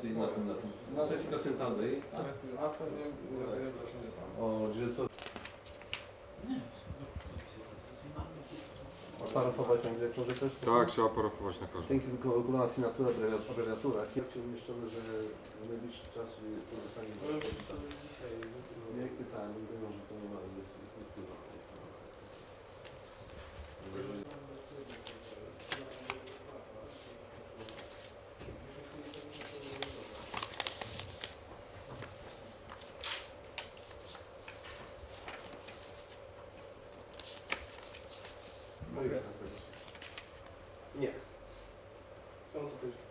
tej, na tym, na tym. Na centralnej. Tak. A pewnie tam. O, dyrektor. Parafować panie dyrektorze też? Tak, trzeba parafować na każdym. Dzięki wykonana sygnatura, abrewiatura-. Jak się umieszczone, że w najbliższy czas to zostanie No już to dzisiaj. Nie pytałem, mówią, że to nie ma, jest, Nie. Są tutaj